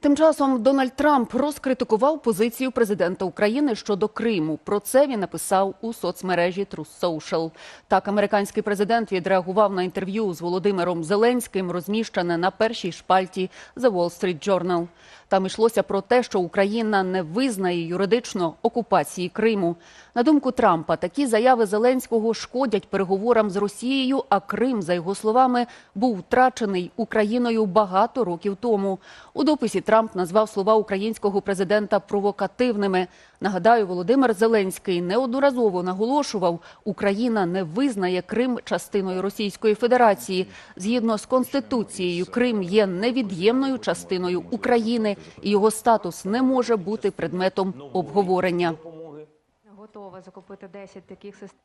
Тим часом Дональд Трамп розкритикував позицію президента України щодо Криму. Про це він написав у соцмережі Truth Social. Так, американський президент відреагував на інтерв'ю з Володимиром Зеленським, розміщене на першій шпальті The Wall Street Journal. Там йшлося про те, що Україна не визнає юридично окупації Криму. На думку Трампа, такі заяви Зеленського шкодять переговорам з Росією, а Крим, за його словами, був втрачений Україною багато років тому. У дописі Трамп назвав слова українського президента провокативними. Нагадаю, Володимир Зеленський неодноразово наголошував, Україна не визнає Крим частиною Російської Федерації. Згідно з конституцією, Крим є невід'ємною частиною України, і його статус не може бути предметом обговорення. Готова закупити 10 таких систем.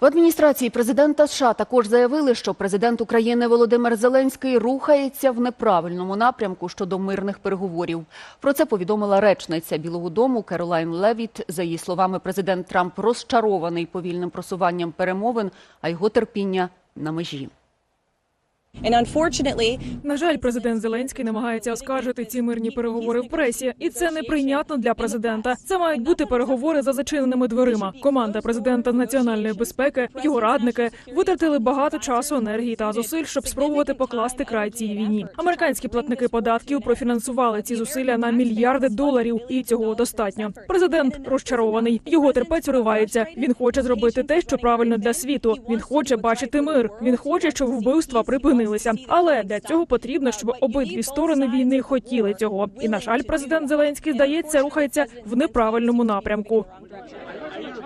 В адміністрації президента США також заявили, що президент України Володимир Зеленський рухається в неправильному напрямку щодо мирних переговорів. Про це повідомила речниця Білого Дому Керолайн Левіт. За її словами, президент Трамп розчарований повільним просуванням перемовин, а його терпіння на межі. На жаль, президент Зеленський намагається оскаржити ці мирні переговори в пресі, і це неприйнятно для президента. Це мають бути переговори за зачиненими дверима. Команда президента національної безпеки, його радники витратили багато часу, енергії та зусиль, щоб спробувати покласти край цій війні. Американські платники податків профінансували ці зусилля на мільярди доларів, і цього достатньо. Президент розчарований. Його терпець уривається. Він хоче зробити те, що правильно для світу. Він хоче бачити мир. Він хоче, щоб вбивства припинилися. Але для цього потрібно, щоб обидві сторони війни хотіли цього. І на жаль, президент Зеленський здається, рухається в неправильному напрямку.